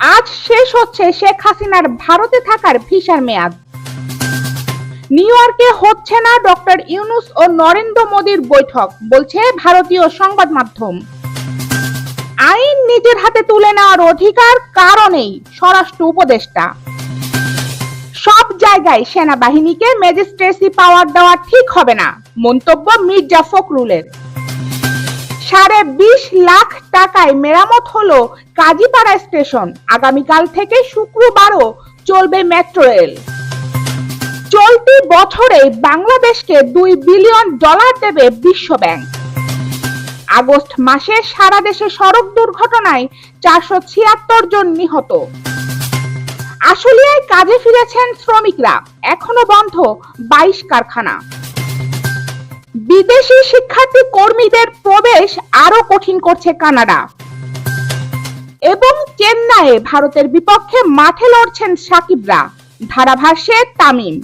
হচ্ছে শেখ হাসিনার ভারতে থাকার ভিসার মেয়াদ। নিউ ইয়র্কে হচ্ছে না ডক্টর ইউনুস ও নরেন্দ্র মোদীর বৈঠক, বলছে ভারতীয় সংবাদ মাধ্যম। আইন নিজের হাতে তুলে নেওয়ার অধিকার কারণেই স্বরাষ্ট্র উপদেষ্টা। সব জায়গায় সেনাবাহিনীকে ম্যাজিস্ট্রেসি পাওয়ার দেওয়া ঠিক হবে না, মন্তব্য মির্জা ফখরুলের। সাড়ে বিশ লাখ টাকায় মেরামত হলো কাজীপাড়া স্টেশন। আগামীকাল থেকে শুক্রবারও চলবে মেট্রো রেল। চলতি বছরে বাংলাদেশকে দুই বিলিয়ন ডলার দেবে বিশ্ব ব্যাংক। আগস্ট মাসে সারা দেশে সড়ক দুর্ঘটনায় চারশো ছিয়াত্তর জন নিহত। আশুলিয়ায় কাজে ফিরেছেন শ্রমিকরা। এখনও বন্ধ বাইশ কারখানা। বিদেশি শিক্ষার্থী কর্মীদের প্রবেশ আরও কঠিন করছে কানাডা। এবং চেন্নাইয়ে ভারতের বিপক্ষে মাঠে লড়ছেন সাকিবরা। ধারাভাষ্যে তামিম।